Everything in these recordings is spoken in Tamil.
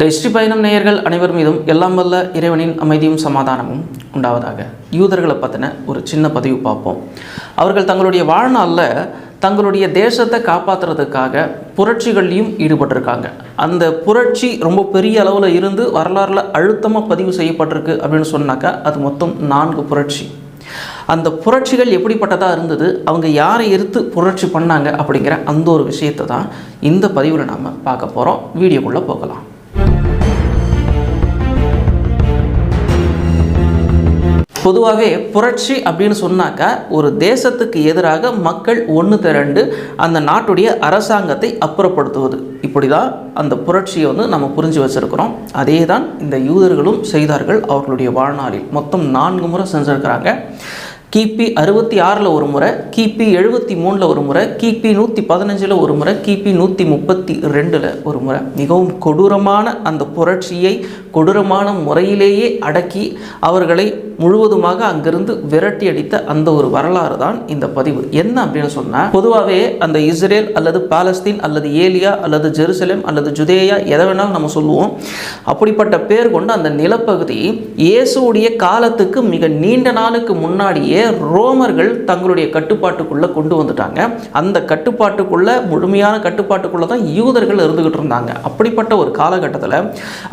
இந்த ஹிஸ்டரி பயணம் நேயர்கள் அனைவர் மீதும் எல்லாம் வல்ல இறைவனின் அமைதியும் சமாதானமும் உண்டாவதாக. யூதர்களை பற்றின ஒரு சின்ன பதிவு பார்ப்போம். அவர்கள் தங்களுடைய வாழ்நாளில் தங்களுடைய தேசத்தை காப்பாற்றுறதுக்காக புரட்சிகள்லையும் ஈடுபட்டிருக்காங்க. அந்த புரட்சி ரொம்ப பெரிய அளவில் இருந்து வரலாறுல அழுத்தமாக பதிவு செய்யப்பட்டிருக்கு அப்படின்னு சொன்னாக்கா அது மொத்தம் நான்கு புரட்சி. அந்த புரட்சிகள் எப்படிப்பட்டதாக இருந்தது அவங்க யாரை எதிர்த்து புரட்சி பண்ணாங்க அப்படிங்கிற அந்த ஒரு விஷயத்தை தான் இந்த பதிவில் நாம் பார்க்க போகிறோம் வீடியோக்குள்ளே போகலாம். பொதுவாகவே புரட்சி அப்படின்னு சொன்னாக்கா ஒரு தேசத்துக்கு எதிராக மக்கள் ஒன்று திரண்டு அந்த நாட்டுடைய அரசாங்கத்தை அப்புறப்படுத்துவது. இப்படி தான் அந்த புரட்சியை வந்து நம்ம புரிஞ்சு வச்சுருக்கிறோம். அதே தான் இந்த யூதர்களும் செய்தார்கள் அவர்களுடைய வாழ்நாளில். மொத்தம் நான்கு முறை செஞ்சுருக்கிறாங்க. கிபி அறுபத்தி ஆறில் ஒரு முறை கிபி எழுபத்தி மூணில் ஒரு முறை கிபி நூற்றி பதினஞ்சில் ஒரு முறை கிபி நூற்றி முப்பத்தி ரெண்டில் ஒரு முறை. மிகவும் கொடூரமான அந்த புரட்சியை கொடூரமான முறையிலேயே அடக்கி அவர்களை முழுவதுமாக அங்கிருந்து விரட்டி அடித்த அந்த ஒரு வரலாறு தான் இந்த பதிவு. என்ன அப்படின்னு சொன்னால் பொதுவாகவே அந்த இஸ்ரேல் அல்லது பாலஸ்தீன் அல்லது ஏலியா அல்லது ஜெருசலேம் அல்லது ஜுதேயா எதை வேணாலும் நம்ம சொல்லுவோம். அப்படிப்பட்ட பேர் கொண்ட அந்த நிலப்பகுதி இயேசுடைய காலத்துக்கு மிக நீண்ட நாளுக்கு முன்னாடியே ரோமர்கள் தங்களுடைய கட்டுப்பாட்டுக்குள்ளே கொண்டு வந்துட்டாங்க. அந்த கட்டுப்பாட்டுக்குள்ள முழுமையான கட்டுப்பாட்டுக்குள்ளே தான் யூதர்கள் இருந்துகிட்டு இருந்தாங்க. அப்படிப்பட்ட ஒரு காலகட்டத்தில்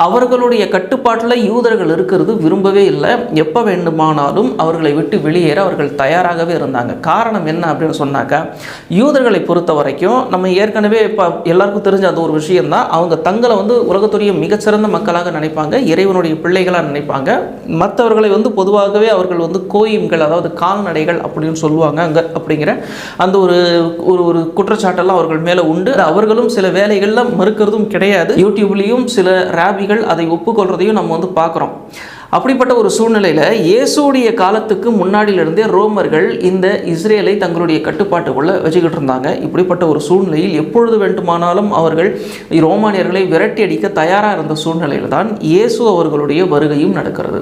அவர்களுடைய கட்டுப்பாட்டில் யூதர்கள் இருக்கிறது விரும்பவே இல்லை. எப்போ வேண்டுமானாலும் அவர்களை விட்டு வெளியேற அவர்கள் தயாராகவே இருந்தாங்க. காரணம் என்ன அப்படின்னு சொன்னாக்க யூதர்களை பொறுத்த வரைக்கும் நம்ம ஏற்கனவே இப்போ எல்லாருக்கும் தெரிஞ்ச அந்த ஒரு விஷயம்தான். அவங்க தங்களை வந்து உலகத்துடைய மிகச்சிறந்த மக்களாக நினைப்பாங்க. இறைவனுடைய பிள்ளைகளாக நினைப்பாங்க. மற்றவர்களை வந்து பொதுவாகவே அவர்கள் வந்து கோயிம்கள் அதாவது கால்நடைகள் அப்படின்னு சொல்லுவாங்க அங்கே அப்படிங்கிற அந்த ஒரு ஒரு ஒரு குற்றச்சாட்டெல்லாம் அவர்கள் மேலே உண்டு. அவர்களும் சில வேலைகளில் மறுக்கிறதும் கிடையாது. யூடியூப்லேயும் சில ராபிகள் அதை ஒப்புக்கொள்கிறதையும் நம்ம வந்து பார்க்குறோம். அப்படிப்பட்ட ஒரு சூழ்நிலையில் இயேசுடைய காலத்துக்கு முன்னாடியிலிருந்தே ரோமர்கள் இந்த இஸ்ரேலை தங்களுடைய கட்டுப்பாட்டுக்குள்ளே வச்சுக்கிட்டு இருந்தாங்க. இப்படிப்பட்ட ஒரு சூழ்நிலையில் எப்பொழுது வேண்டுமானாலும் அவர்கள் ரோமானியர்களை விரட்டி அடிக்க தயாராக இருந்த சூழ்நிலையில் தான் இயேசு அவர்களுடைய வருகையும் நடக்கிறது.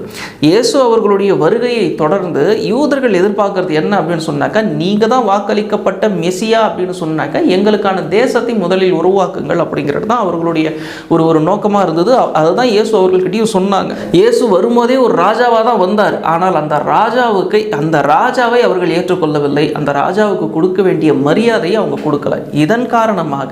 இயேசு அவர்களுடைய வருகையை தொடர்ந்து யூதர்கள் எதிர்பார்க்கறது என்ன அப்படின்னு சொன்னாக்கா நீங்கள் தான் வாக்களிக்கப்பட்ட மெசியா அப்படின்னு சொன்னாக்கா எங்களுக்கான தேசத்தை முதலில் உருவாக்குங்கள் அப்படிங்கிறது தான் அவர்களுடைய ஒரு ஒரு நோக்கமாக இருந்தது. அதுதான் இயேசு அவர்கள்கிட்டையும் சொன்னாங்க. இயேசு வரும்போதே ஒரு ராஜாவாக தான் வந்தார். ஆனால் அந்த ராஜாவுக்கு அந்த ராஜாவை அவர்கள் ஏற்றுக்கொள்ளவில்லை. அந்த ராஜாவுக்கு கொடுக்க வேண்டிய மரியாதையை அவங்க கொடுக்கல. இதன் காரணமாக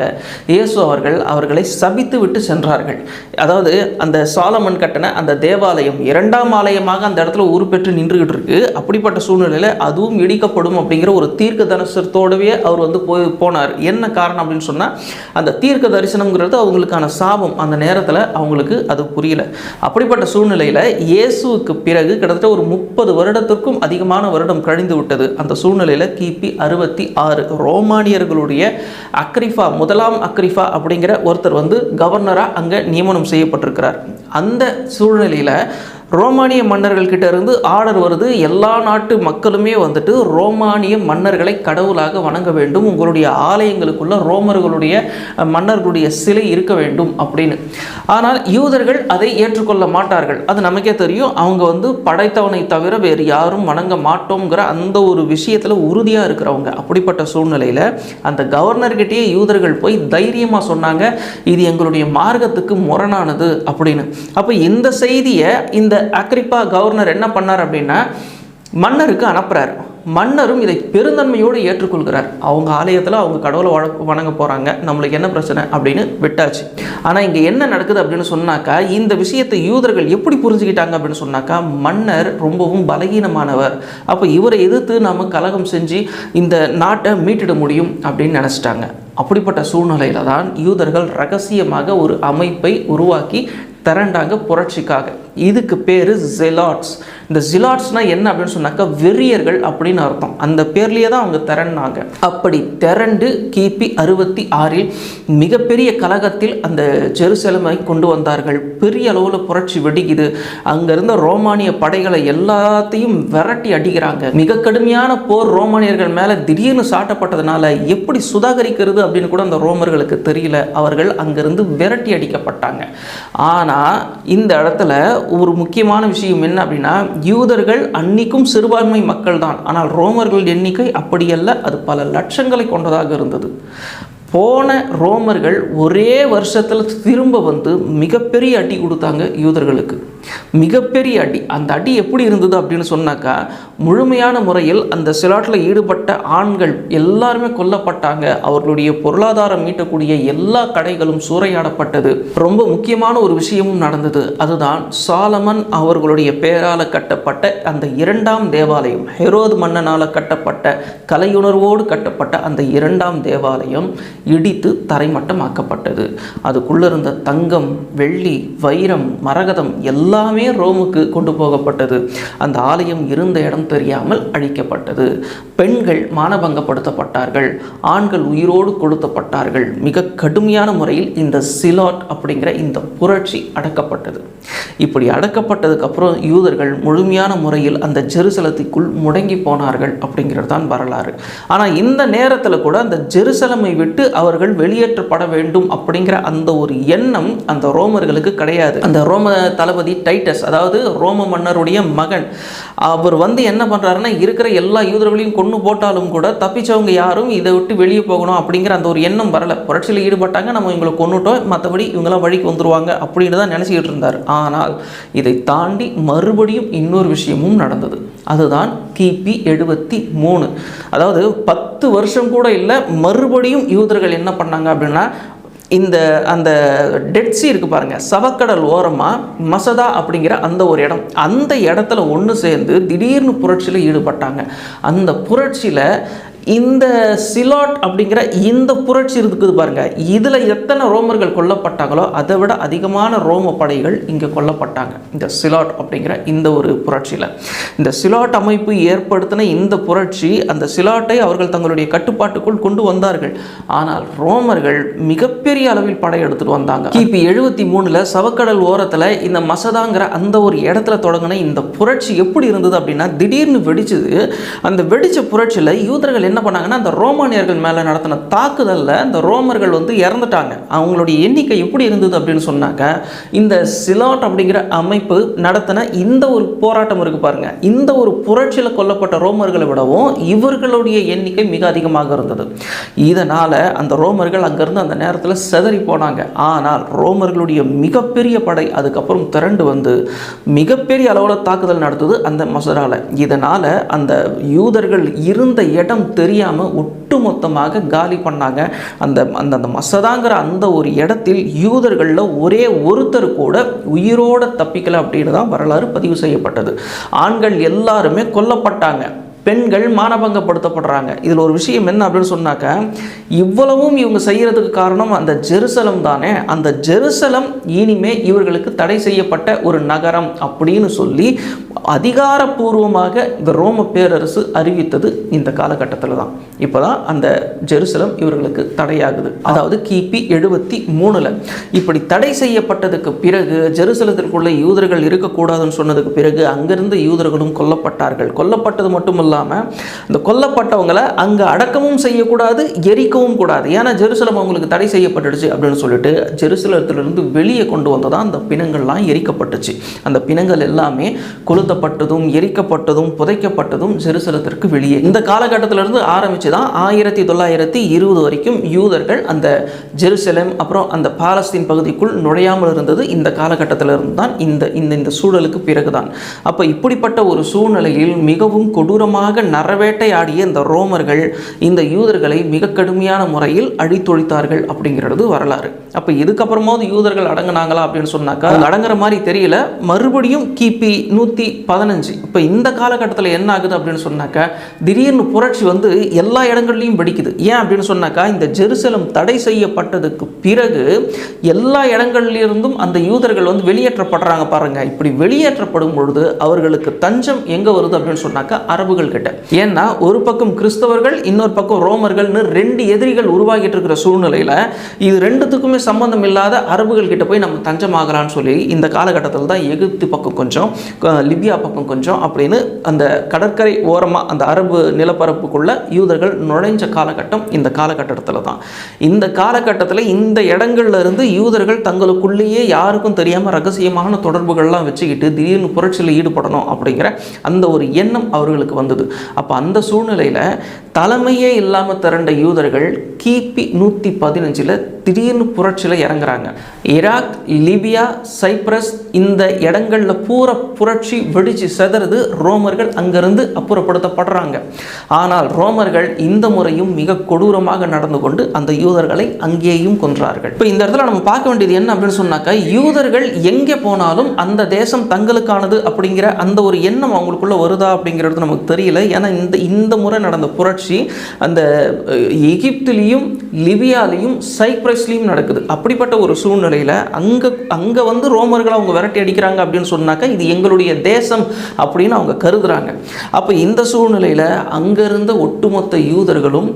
இயேசு அவர்கள் அவர்களை சபித்து விட்டு சென்றார்கள். அதாவது அந்த சாலமன் கட்டண அந்த தேவாலயம் இரண்டாம் ஆலயமாக அந்த இடத்துல உருப்பெற்று நின்றுகிட்டு இருக்கு. அப்படிப்பட்ட சூழ்நிலையில் அதுவும் இடிக்கப்படும் அப்படிங்கிற ஒரு தீர்க்க தரிசனத்தோடவே அவர் வந்து போய் போனார். என்ன காரணம் அப்படின்னு சொன்னால் அந்த தீர்க்க தரிசனம்ங்கிறது அவங்களுக்கான சாபம். அந்த நேரத்தில் அவங்களுக்கு அது புரியல. அப்படிப்பட்ட சூழ்நிலையில் இயேசுவுக்கு பிறகு கிட்டத்தட்ட ஒரு முப்பது வருடத்திற்கும் அதிகமான வருடம் கழிந்து விட்டது. அந்த சூழ்நிலையில் கிபி அறுபத்தி ஆறு ரோமானியர்களுடைய அக்ரிஃபா முதலாம் அக்ரிஃபா அப்படிங்கிற ஒருத்தர் வந்து கவர்னராக அங்கே நியமனம் செய்யப்பட்டிருக்கிறார். அந்த சூழ்நிலையில் ரோமானிய மன்னர்கள்கிட்ட இருந்து ஆர்டர் வருது. எல்லா நாட்டு மக்களுமே வந்துட்டு ரோமானிய மன்னர்களை கடவுளாக வணங்க வேண்டும். உங்களுடைய ஆலயங்களுக்குள்ள ரோமர்களுடைய மன்னர்களுடைய சிலை இருக்க வேண்டும் அப்படின்னு. ஆனால் யூதர்கள் அதை ஏற்றுக்கொள்ள மாட்டார்கள். அது நமக்கே தெரியும். அவங்க வந்து படைத்தவனை தவிர வேறு யாரும் வணங்க மாட்டோங்கிற அந்த ஒரு விஷயத்தில் உறுதியாக இருக்கிறவங்க. அப்படிப்பட்ட சூழ்நிலையில் அந்த கவர்னர்கிட்டயே யூதர்கள் போய் தைரியமாக சொன்னாங்க இது எங்களுடைய மார்க்கத்துக்கு முரணானது அப்படின்னு. அப்போ இந்த செய்தியை இந்த அக்ரிப்பா கவர்னர் என்ன பண்ணார் அப்படின்னா மன்னருக்கு அனுப்புகிறார் மன்னரும் இதை பெருந்தன்மையோடு ஏற்றுக்கொள்கிறார். அவங்க ஆலயத்தில் அவங்க கடவுளை வழ- வணங்க போகிறாங்க நம்மளுக்கு என்ன பிரச்சனை அப்படின்னு விட்டாச்சு. ஆனால் இங்கே என்ன நடக்குது அப்படின்னு சொன்னாக்கா இந்த விஷயத்தை யூதர்கள் எப்படி புரிஞ்சுக்கிட்டாங்க அப்படின்னு சொன்னாக்கா மன்னர் ரொம்பவும் பலகீனமானவர். அப்போ இவரை எதிர்த்து நாம் கலகம் செஞ்சு இந்த நாட்டை மீட்டிட முடியும் அப்படின்னு நினச்சிட்டாங்க. அப்படிப்பட்ட சூழ்நிலையில தான் யூதர்கள் ரகசியமாக ஒரு அமைப்பை உருவாக்கி திரண்டாங்க புரட்சிக்காக. இதுக்கு பேர் ஜெலாட்ஸ் இந்த ஜிலாட்ஸ்னால் என்ன அப்படின்னு சொன்னாக்கா வெறியர்கள் அப்படின்னு அர்த்தம். அந்த பேர்லேயே தான் அவங்க திரண்டாங்க அப்படி திரண்டு கிபி அறுபத்தி ஆறில் மிகப்பெரிய கலகத்தில் அந்த ஜெருசலமை கொண்டு வந்தார்கள். பெரிய அளவில் புரட்சி வெடிக்குது. அங்க இருந்த ரோமானிய படைகளை எல்லாத்தையும் விரட்டி அடிக்கிறாங்க. மிக கடுமையான போர் ரோமானியர்கள் மேலே திடீர்னு சாட்டப்பட்டதுனால எப்படி சுதாகரிக்கிறது அப்படின்னு கூட அந்த ரோமர்களுக்கு தெரியல. அவர்கள் அங்கிருந்து விரட்டி அடிக்கப்பட்டாங்க. ஆனால் இந்த இடத்துல ஒரு முக்கியமான விஷயம் என்ன அப்படின்னா யூதர்கள் அன்னைக்கும் சிறுபான்மை மக்கள் தான் ஆனால் ரோமர்கள் எண்ணிக்கை அப்படியல்ல அது பல லட்சங்களை கொண்டதாக இருந்தது. போன ரோமர்கள் ஒரே வருஷத்தில் திரும்ப வந்து மிகப்பெரிய அடி கொடுத்தாங்க யூதர்களுக்கு. மிகப்பெரிய அடி. அந்த அடி எப்படி இருந்தது அப்படின்னு சொன்னாக்கா முழுமையான முறையில் அந்த சிலாட்டில் ஈடுபட்ட ஆண்கள் எல்லாருமே கொல்லப்பட்டாங்க. அவர்களுடைய பொருளாதாரம் மீட்டக்கூடிய எல்லா கடைகளும் சூறையாடப்பட்டது. ரொம்ப முக்கியமான ஒரு விஷயமும் நடந்தது. அதுதான் சாலமன் அவர்களுடைய பெயரால் கட்டப்பட்ட அந்த இரண்டாம் தேவாலயம் ஹெரோது மன்னனால் கட்டப்பட்ட கலையுணர்வோடு கட்டப்பட்ட அந்த இரண்டாம் தேவாலயம். இடித்து தரைமட்டமாக்கப்பட்டது. அதுக்குள்ளே இருந்த தங்கம் வெள்ளி வைரம் மரகதம் எல்லாமே ரோமுக்கு கொண்டு போகப்பட்டது. அந்த ஆலயம் இருந்த இடம் தெரியாமல் அழிக்கப்பட்டது. பெண்கள் மானபங்கப்படுத்தப்பட்டார்கள். ஆண்கள் உயிரோடு கொளுத்தப்பட்டார்கள். மிக கடுமையான முறையில் இந்த சிலாட் அப்படிங்கிற இந்த புரட்சி அடக்கப்பட்டது. இப்படி அடக்கப்பட்டதுக்கு அப்புறம் யூதர்கள் முழுமையான முறையில் அந்த ஜெருசலத்துக்குள் முடங்கி போனார்கள் அப்படிங்கிறது தான் வரலாறு. ஆனால் இந்த நேரத்தில் கூட அந்த ஜெருசலமை விட்டு அவர்கள் வெளியேற்றப்பட வேண்டும் அப்படிங்கிற அந்த ஒரு எண்ணம் அந்த ரோமர்களுக்கு கிடையாது. அந்த ரோம தளபதி டைட்டஸ் அதாவது ரோம மன்னருடைய மகன் அவர் வந்து என்ன பண்ணுறாருன்னா இருக்கிற எல்லா யூதர்களையும் கொண்டு போட்டாலும் கூட தப்பிச்சவங்க யாரும் இதை விட்டு வெளியே போகணும் அப்படிங்கிற அந்த ஒரு எண்ணம் வரல. புரட்சியில் ஈடுபட்டாங்க நம்ம இவங்களை கொண்டுட்டோம் மற்றபடி இவங்கெல்லாம் வழிக்கு வந்துருவாங்க அப்படின்னு தான் நினச்சிக்கிட்டு இருந்தார். ஆனால் இதை தாண்டி மறுபடியும் இன்னொரு விஷயமும் நடந்தது. அதுதான் கிபி எழுபத்தி மூணு. அதாவது பத்து பத்து வருஷம் கூட இல்லை மறுபடியும் யூதர்கள் என்ன பண்ணாங்க அப்படின்னா இந்த அந்த டெட்ஸி இருக்குது இருக்கு பாருங்க சவக்கடல் ஓரமாக மசதா அப்படிங்கிற அந்த ஒரு இடம். அந்த இடத்துல ஒன்று சேர்ந்து திடீர்னு புரட்சியில் ஈடுபட்டாங்க. அந்த புரட்சியில் இந்த சிலாட் அப்படிங்கிற இந்த புரட்சி இருக்குது பாருங்க. இதில் எத்தனை ரோமர்கள் கொல்லப்பட்டாங்களோ அதை விட அதிகமான ரோம படைகள் இங்கே கொல்லப்பட்டாங்க. இந்த சிலாட் அப்படிங்கிற இந்த ஒரு புரட்சியில். இந்த சிலாட் அமைப்பு ஏற்படுத்தின இந்த புரட்சி அந்த சிலாட்டை அவர்கள் தங்களுடைய கட்டுப்பாட்டுக்குள் கொண்டு வந்தார்கள். ஆனால் ரோமர்கள் மிகப்பெரிய அளவில் படையெடுத்துட்டு வந்தாங்க. கிபி எழுபத்தி மூணில் சவக்கடல் ஓரத்தில் இந்த மசதாங்கிற அந்த ஒரு இடத்துல தொடங்கின இந்த புரட்சி எப்படி இருந்தது அப்படின்னா திடீர்னு வெடிச்சது. அந்த வெடிச்ச புரட்சியில் யூதர்கள் என்ன பண்ணாங்கன்னா அந்த ரோமானியர்கள் மேலே நடத்தின தாக்குதலில் அந்த ரோமர்கள் வந்து இறந்துட்டாங்க. அவங்களுடைய எண்ணிக்கை எப்படி இருந்தது அப்படின்னு சொன்னாக்க இந்த சிலாட் அப்படிங்கிற அமைப்பு நடத்தின இந்த ஒரு போராட்டம் இருக்குது பாருங்க. இந்த ஒரு புரட்சியில் கொல்லப்பட்ட ரோமர்களை விடவும் இவர்களுடைய எண்ணிக்கை மிக அதிகமாக இருந்தது. இதனால் அந்த ரோமர்கள் அங்கேருந்து அந்த நேரத்தில் செதறி போனாங்க. ஆனால் ரோமர்களுடைய மிகப்பெரிய படை அதுக்கப்புறம் திரண்டு வந்து மிகப்பெரிய அளவில் தாக்குதல் நடத்துது அந்த மசராவில் இதனால் அந்த யூதர்கள் இருந்த இடம் தெரியாமல் ஒட்டுமொத்தமாக காலி பண்ணாங்க. அந்த அந்த அந்த மசதாங்கிற அந்த ஒரு இடத்தில் யூதர்களில் ஒரே ஒருத்தர் கூட உயிரோட தப்பிக்கலை அப்படின்னு தான் வரலாறு பதிவு செய்யப்பட்டது. ஆண்கள் எல்லாருமே கொல்லப்பட்டாங்க. பெண்கள் மானபங்கப்படுத்தப்படுறாங்க. இதில் ஒரு விஷயம் என்ன அப்படின்னு சொன்னாக்க இவ்வளவும் இவங்க செய்கிறதுக்கு காரணம் அந்த ஜெருசலம் தானே. அந்த ஜெருசலம் இனிமே இவர்களுக்கு தடை செய்யப்பட்ட ஒரு நகரம் அப்படின்னு சொல்லி அதிகாரப்பூர்வமாக இந்த ரோம பேரரசு அறிவித்தது இந்த காலகட்டத்தில் தான். இப்போ தான் அந்த ஜெருசலம் இவர்களுக்கு தடையாகுது. அதாவது கிபி எழுபத்தி மூணில். இப்படி தடை செய்யப்பட்டதுக்கு பிறகு ஜெருசலத்திற்குள்ள யூதர்கள் இருக்கக்கூடாதுன்னு சொன்னதுக்கு பிறகு அங்கிருந்து யூதர்களும் கொல்லப்பட்டார்கள். கொல்லப்பட்டது மட்டுமல்ல இல்லாமல் இந்த கொல்லப்பட்டவங்களை அங்கே அடக்கமும் செய்யக்கூடாது எரிக்கவும் கூடாது. ஏன்னா ஜெருசலம் அவங்களுக்கு தடை செய்யப்பட்டுடுச்சு அப்படின்னு சொல்லிட்டு ஜெருசலத்திலிருந்து வெளியே கொண்டு வந்ததான் அந்த பிணங்கள்லாம் எரிக்கப்பட்டுச்சு. அந்த பிணங்கள் எல்லாமே கொளுத்தப்பட்டதும் எரிக்கப்பட்டதும் புதைக்கப்பட்டதும் ஜெருசலத்திற்கு வெளியே. இந்த காலகட்டத்திலிருந்து ஆரம்பித்து தான் ஆயிரத்தி தொள்ளாயிரத்தி இருபது வரைக்கும் யூதர்கள் அந்த ஜெருசலம் அப்புறம் அந்த பாலஸ்தீன் பகுதிக்குள் நுழையாமல் இருந்தது. இந்த காலகட்டத்திலிருந்து தான் இந்த இந்த இந்த சூழலுக்கு பிறகுதான். அப்போ இப்படிப்பட்ட ஒரு சூழ்நிலையில் மிகவும் கொடூரமாக நரவேட்டையாடிய இந்த ரோமர்கள் இந்த யூதர்களை மிக கடுமையான முறையில் அழித்தொழித்தார்கள் அப்படிங்கிறது வரலாறு. அப்போ இதுக்கப்புறமாவது யூதர்கள் அடங்குனாங்களா அப்படின்னு சொன்னாக்கா அடங்குற மாதிரி தெரியல. மறுபடியும் கிபி நூற்றி பதினஞ்சு. இப்போ இந்த காலகட்டத்தில் என்ன ஆகுது அப்படின்னு சொன்னாக்கா திடீர்னு புரட்சி வந்து எல்லா இடங்கள்லையும் வெடிக்குது. ஏன் அப்படின்னு சொன்னாக்கா இந்த ஜெருசலம் தடை செய்யப்பட்டதுக்கு பிறகு எல்லா இடங்கள்லிருந்தும் அந்த யூதர்கள் வந்து வெளியேற்றப்படுறாங்க பாருங்க. இப்படி வெளியேற்றப்படும் பொழுது அவர்களுக்கு தஞ்சம் எங்கே வருது அப்படின்னு சொன்னாக்கா அரபுகள் கிட்ட ஏன்னா ஒரு பக்கம் கிறிஸ்தவர்கள் இன்னொரு பக்கம் ரோமர்கள்னு ரெண்டு எதிரிகள் உருவாகிட்டு இருக்கிற சூழ்நிலையில் இது ரெண்டுத்துக்குமே சம்பந்தம் இல்லாத அரபுகள் கிட்ட போய் நம்ம தஞ்சமாகலான்னு சொல்லி இந்த காலகட்டத்தில் தான் எகிப்து பக்கம் கொஞ்சம் லிபியா பக்கம் கொஞ்சம் அப்படின்னு அந்த கடற்கரை ஓரமாக அந்த அரபு நிலப்பரப்புக்குள்ள யூதர்கள் நுழைஞ்ச காலகட்டம் இந்த காலகட்டத்தில் தான். இந்த காலகட்டத்தில் இந்த இடங்கள்ல இருந்து யூதர்கள் தங்களுக்குள்ளேயே யாருக்கும் தெரியாமல் ரகசியமான தொடர்புகள்லாம் வச்சுக்கிட்டு திடீர்னு புரட்சியில் ஈடுபடணும் அப்படிங்கிற அந்த ஒரு எண்ணம் அவர்களுக்கு வந்தது. இருந்தது அப்போ அந்த சூழ்நிலையில் தலைமையே இல்லாமல் திரண்ட யூதர்கள் கிபி நூற்றி பதினஞ்சில் திடீர்னு புரட்சியில் இறங்குறாங்க. ஈராக் லிபியா சைப்ரஸ் இந்த இடங்களில் பூரா புரட்சி வெடிச்சு செதறது. ரோமர்கள் அங்கிருந்து அப்புறப்படுத்தப்படுறாங்க. ஆனால் ரோமர்கள் இந்த முறையும் மிக கொடூரமாக நடந்து கொண்டு அந்த யூதர்களை அங்கேயும் கொன்றார்கள். இப்போ இந்த இடத்துல நம்ம பார்க்க வேண்டியது என்ன அப்படின்னு சொன்னாக்கா யூதர்கள் எங்கே போனாலும் அந்த தேசம் தங்களுக்கானது அப்படிங்கிற அந்த ஒரு எண்ணம் அவங்களுக்குள்ள வருதா அப்படிங்கிறது நமக்கு தெரியல. ஏன்னா இந்த இந்த முறை நடந்த புரட்சி அந்த எகிப்துலேயும் லிபியாலையும் சைப்ரஸ்லேயும் நடக்குது. அப்படிப்பட்ட ஒரு சூழ்நிலையில் அங்கே அங்கே வந்து ரோமர்கள் அவங்க விரட்டி அடிக்கிறாங்க அப்படின்னு சொன்னாக்கா இது எங்களுடைய தேசம் அப்படின்னு அவங்க கருதுறாங்க. அப்போ இந்த சூழ்நிலையில் அங்கேருந்த ஒட்டுமொத்த யூதர்களும்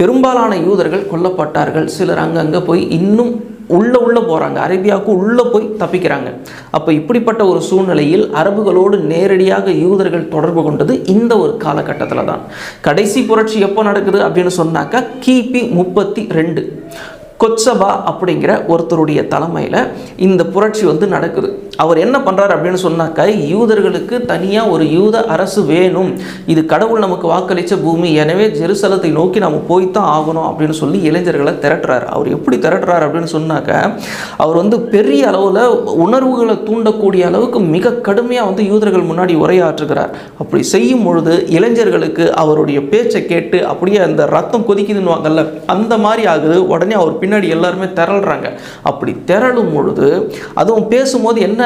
பெரும்பாலான யூதர்கள் கொல்லப்பட்டார்கள். சிலர் அங்கங்கே போய் இன்னும் உள்ளே உள்ளே போகிறாங்க அரேபியாவுக்கு உள்ளே போய் தப்பிக்கிறாங்க. அப்போ இப்படிப்பட்ட ஒரு சூழ்நிலையில் அரபுகளோடு நேரடியாக யூதர்கள் தொடர்பு கொண்டது இந்த ஒரு காலகட்டத்தில் தான் கடைசி புரட்சி எப்போ நடக்குது அப்படின்னு சொன்னாக்கா கிபி முப்பத்தி ரெண்டு. கொச்சபா அப்படிங்கிற ஒருத்தருடைய தலைமையில் இந்த புரட்சி வந்து நடக்குது. அவர் என்ன பண்ணுறாரு அப்படின்னு சொன்னாக்கா யூதர்களுக்கு தனியாக ஒரு யூத அரசு வேணும். இது கடவுள் நமக்கு வாக்களித்த பூமி. எனவே ஜெருசலத்தை நோக்கி நம்ம போய்த்தான் ஆகணும் அப்படின்னு சொல்லி இளைஞர்களை திரட்டுறாரு. அவர் எப்படி திரட்டுறாரு அப்படின்னு சொன்னாக்க அவர் வந்து பெரிய அளவில் உணர்வுகளை தூண்டக்கூடிய அளவுக்கு மிக கடுமையாக வந்து யூதர்கள் முன்னாடி உரையாற்றுகிறார். அப்படி செய்யும் பொழுது இளைஞர்களுக்கு அவருடைய பேச்சை கேட்டு அப்படியே அந்த ரத்தம் கொதிக்குதுன்னுவாங்கல்ல அந்த மாதிரி ஆகுது. உடனே அவர் பின் பின்னாடி எல்லாருமே திரள்றாங்க. அப்படி திரளும் பொழுது அதுவும் பேசும்போது என்ன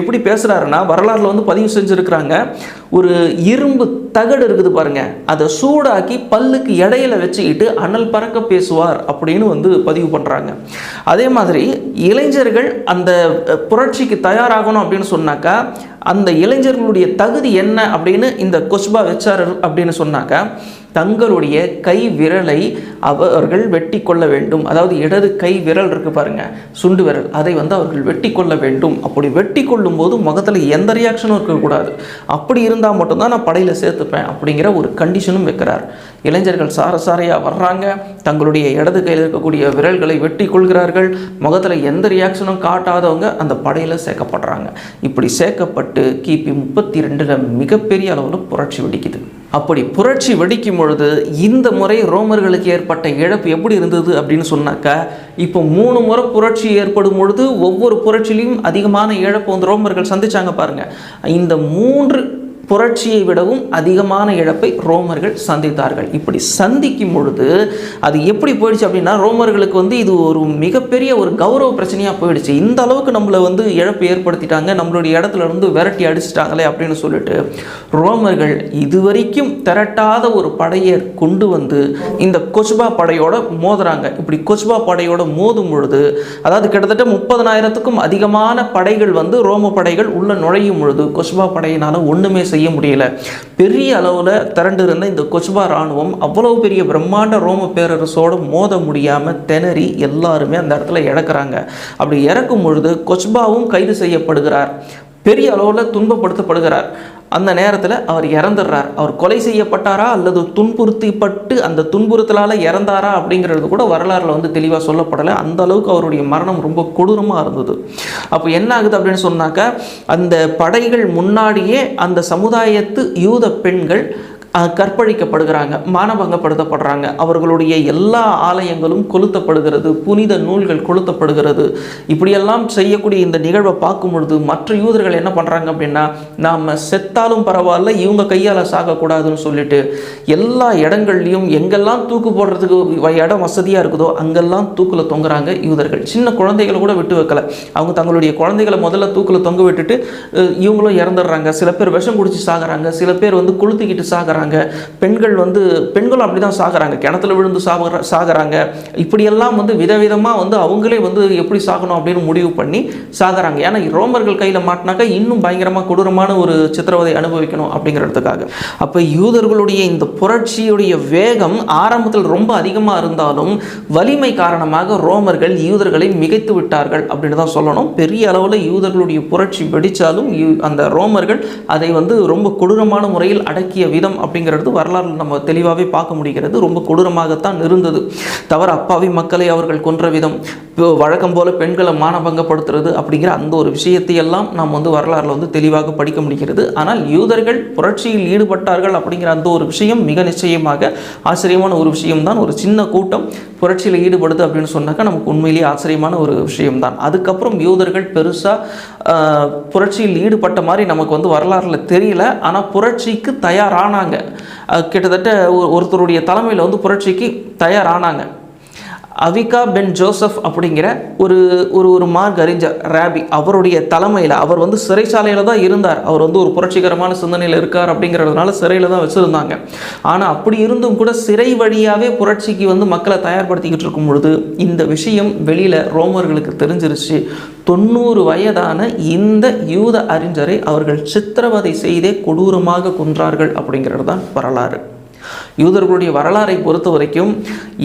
எப்படி பேசுகிறாருன்னா வரலாறுல வந்து பதிவு செஞ்சுருக்கிறாங்க. ஒரு இரும்பு தகடு இருக்குது பாருங்க. அதை சூடாக்கி பல்லுக்கு இடையில வச்சுக்கிட்டு அனல் பறக்க பேசுவார் அப்படின்னு வந்து பதிவு பண்ணுறாங்க அதே மாதிரி இளைஞர்கள் அந்த புரட்சிக்கு தயாராகணும் அப்படின்னு சொன்னாக்கா அந்த இளைஞர்களுடைய தகுதி என்ன அப்படின்னு இந்த கொஸ்பா வச்சார் அப்படின்னு சொன்னாக்கா தங்களுடைய கை விரலை அவர்கள் வெட்டி கொள்ள வேண்டும். அதாவது இடது கை விரல் இருக்கு பாருங்க சுண்டு விரல். அதை வந்து அவர்கள் வெட்டி கொள்ள வேண்டும். அப்படி வெட்டி கொள்ளும் போது முகத்தில் எந்த ரியாக்ஷனும் இருக்கக்கூடாது அப்படி இருந்தால் மட்டும்தான் நான் படையில் சேர்த்துப்பேன் அப்படிங்கிற ஒரு கண்டிஷனும் வைக்கிறார். இளைஞர்கள் சார சாரையாக வர்றாங்க. தங்களுடைய இடது கையில் இருக்கக்கூடிய விரல்களை வெட்டி கொள்கிறார்கள் முகத்தில் எந்த ரியாக்ஷனும் காட்டாதவங்க அந்த படையில் சேர்க்கப்படுறாங்க. இப்படி சேர்க்கப்பட்டு கிபி முப்பத்தி ரெண்டில் மிகப்பெரிய அளவில் புரட்சி வெடிக்குது. அப்படி புரட்சி வெடிக்கும் பொழுது இந்த முறை ரோமர்களுக்கு ஏற்பட்ட இழப்பு எப்படி இருந்தது அப்படின்னு சொன்னாக்கா இப்போ மூணு முறை புரட்சி ஏற்படும் பொழுது ஒவ்வொரு புரட்சியிலையும் அதிகமான இழப்பு வந்து ரோமர்கள் சந்திச்சாங்க பாருங்கள் இந்த மூன்று புரட்சியை விடவும் அதிகமான இழப்பை ரோமர்கள் சந்தித்தார்கள். இப்படி சந்திக்கும் பொழுது அது எப்படி போயிடுச்சு அப்படின்னா ரோமர்களுக்கு வந்து இது ஒரு மிகப்பெரிய ஒரு கௌரவ பிரச்சனையாக போயிடுச்சு. இந்த அளவுக்கு நம்மளை வந்து இழப்பு ஏற்படுத்திட்டாங்க நம்மளுடைய இடத்துல இருந்து விரட்டி அடிச்சிட்டாங்களே அப்படின்னு சொல்லிட்டு ரோமர்கள் இதுவரைக்கும் திரட்டாத ஒரு படையை கொண்டு வந்து இந்த கொச்பா படையோட மோதுறாங்க. இப்படி கொச்பா படையோட மோதும் பொழுது அதாவது கிட்டத்தட்ட முப்பதனாயிரத்துக்கும் அதிகமான படைகள் வந்து ரோம படைகள் உள்ள நுழையும் பொழுது கொச்பா படையினால ஒன்றுமே செய்ய முடியல. பெரிய அளவில் திரண்டு இருந்த இந்த கொச்பா இராணுவம் அவ்வளவு பெரிய பிரம்மாண்ட ரோம பேரரசோட மோத முடியாம திணறி எல்லாருமே அந்த இடத்துல இறக்குறாங்க. அப்படி இறக்கும் பொழுது கொச்பாவும் கைது செய்யப்படுகிறார். பெரிய அளவில் துன்பப்படுத்தப்படுகிறார். அந்த நேரத்தில் அவர் இறந்துடுறார். அவர் கொலை செய்யப்பட்டாரா அல்லது துன்புறுத்திப்பட்டு அந்த துன்புறுத்தலால் இறந்தாரா அப்படிங்கிறது கூட வரலாறில் வந்து தெளிவாக சொல்லப்படலை. அந்த அளவுக்கு அவருடைய மரணம் ரொம்ப கொடூரமாக இருந்தது. அப்போ என்ன ஆகுது அப்படின்னு சொன்னாக்கா அந்த படைகள் முன்னாடியே அந்த சமுதாயத்து யூத பெண்கள் கற்பழிக்கப்படுகிறாங்க மானபங்கப்படுத்தப்படுறாங்க. அவர்களுடைய எல்லா ஆலயங்களும் கொளுத்தப்படுகிறது புனித நூல்கள் கொளுத்தப்படுகிறது. இப்படியெல்லாம் செய்யக்கூடிய இந்த நிகழ்வை பார்க்கும் பொழுது மற்ற யூதர்கள் என்ன பண்ணுறாங்க அப்படின்னா நாம் செத்தாலும் பரவாயில்ல இவங்க கையால் சாகக்கூடாதுன்னு சொல்லிட்டு எல்லா இடங்கள்லையும் எங்கெல்லாம் தூக்கு போடுறதுக்கு வ- இடம் வசதியாக இருக்குதோ அங்கெல்லாம் தூக்கில் தொங்குறாங்க யூதர்கள். சின்ன குழந்தைகளை கூட விட்டு வைக்கல. அவங்க தங்களுடைய குழந்தைகளை முதல்ல தூக்கில் தொங்க விட்டுட்டு இவங்களும் இறந்துடுறாங்க. சில பேர் விஷம் குடிச்சு சாகிறாங்க. சில பேர் வந்து கொளுத்திக்கிட்டு சாகுறாங்க. பெண்கள் வந்து பெண்களும் அப்படி தான் சாகுறாங்க. கிணத்துல விழுந்து சாகுற சாகுறாங்க. இப்படியெல்லாம் வந்து விதவிதமாக வந்து அவங்களே வந்து எப்படி சாகணும் அப்படின்னு முடிவு பண்ணி சாகுறாங்க. ஏன்னா ரோமர்கள் கையில் மாட்டினாக்கா இன்னும் பயங்கரமாக கொடூரமான ஒரு சித்திரவதை அனுபவிக்கணும் அப்படிங்கிறதுக்காக. அப்போ யூதர்களுடைய இந்த புரட்சியுடைய வேகம் ஆரம்பத்தில் ரொம்ப அதிகமாக இருந்தாலும் வலிமை காரணமாக ரோமர்கள் யூதர்களை மிகைத்து விட்டார்கள் அப்படின்னு தான் சொல்லணும். பெரிய அளவில் யூதர்களுடைய புரட்சி வெடித்தாலும் யூ- அந்த ரோமர்கள் அதை வந்து ரொம்ப கொடூரமான முறையில் அடக்கிய விதம் அப்படிங்கிறது வரலாறு நம்ம தெளிவாகவே பார்க்க முடிகிறது. ரொம்ப கொடூரமாகத்தான் இருந்தது. தவிர அப்பாவி மக்களை அவர்கள் கொன்ற விதம். வழக்கம் போல் பெண்களை மானபங்கப்படுத்துறது அப்படிங்கிற அந்த ஒரு விஷயத்தையெல்லாம் நாம் வந்து வரலாறில் வந்து தெளிவாக படிக்க முடிகிறது. ஆனால் யூதர்கள் புரட்சியில் ஈடுபட்டார்கள் அப்படிங்கிற அந்த ஒரு விஷயம் மிக நிச்சயமாக ஆச்சரியமான ஒரு விஷயம்தான். ஒரு சின்ன கூட்டம் புரட்சியில் ஈடுபடுது அப்படின்னு சொன்னாக்கா நமக்கு உண்மையிலேயே ஆச்சரியமான ஒரு விஷயம்தான். அதுக்கப்புறம் யூதர்கள் பெருசாக புரட்சியில் ஈடுபட்ட மாதிரி நமக்கு வந்து வரலாறில் தெரியல. ஆனால் புரட்சிக்கு தயாரானாங்க. கிட்டத்தட்ட ஒரு- ஒருத்தருடைய தலைமையில் வந்து புரட்சிக்கு தயாரானாங்க. அவிகா பென் ஜோசப் அப்படிங்கிற ஒரு ஒரு ஒரு மார்க் அறிஞர் ரேபி அவருடைய தலைமையில் அவர் வந்து சிறைச்சாலையில் தான் இருந்தார். அவர் வந்து ஒரு புரட்சிகரமான சிந்தனையில் இருக்கார் அப்படிங்கிறதுனால சிறையில் தான் வச்சுருந்தாங்க. ஆனால் அப்படி இருந்தும் கூட சிறை வழியாகவே புரட்சிக்கு வந்து மக்களை தயார்படுத்திக்கிட்டு இருக்கும் பொழுது இந்த விஷயம் வெளியில் ரோமர்களுக்கு தெரிஞ்சிருச்சு. தொண்ணூறு வயதான இந்த யூத அறிஞரை அவர்கள் சித்திரவதை செய்தே கொடூரமாக கொன்றார்கள் அப்படிங்கிறது தான் வரலாறு. யூதர்களுடைய வரலாறை பொறுத்த வரைக்கும்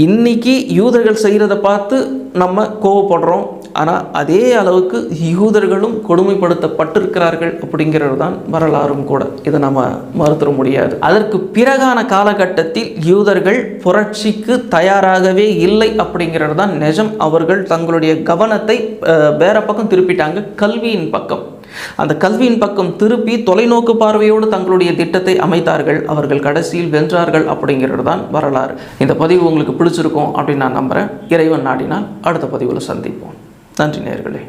இன்னைக்கு யூதர்கள் செய்கிறத பார்த்து நம்ம கோவப்படுறோம். ஆனால் அதே அளவுக்கு யூதர்களும் கொடுமைப்படுத்தப்பட்டிருக்கிறார்கள் அப்படிங்கிறது தான் வரலாறும் கூட. இதை நம்ம மறுத்துட முடியாது. அதற்கு பிறகான காலகட்டத்தில் யூதர்கள் புரட்சிக்கு தயாராகவே இல்லை அப்படிங்கிறது தான் நிஜம். அவர்கள் தங்களுடைய கவனத்தை வேற பக்கம் திருப்பிட்டாங்க. கல்வியின் பக்கம். அந்த கல்வியின் பக்கம் திருப்பி தொலைநோக்கு பார்வையோடு தங்களுடைய திட்டத்தை அமைத்தார்கள். அவர்கள் கடைசியில் வென்றார்கள் அப்படிங்கிறது தான் வரலாறு. இந்த பதிவு உங்களுக்கு பிடிச்சிருக்கும் அப்படின்னு நான் நம்புகிறேன் இறைவன் நாடினால் அடுத்த பதிவில் சந்திப்போம். நன்றி நேயர்களே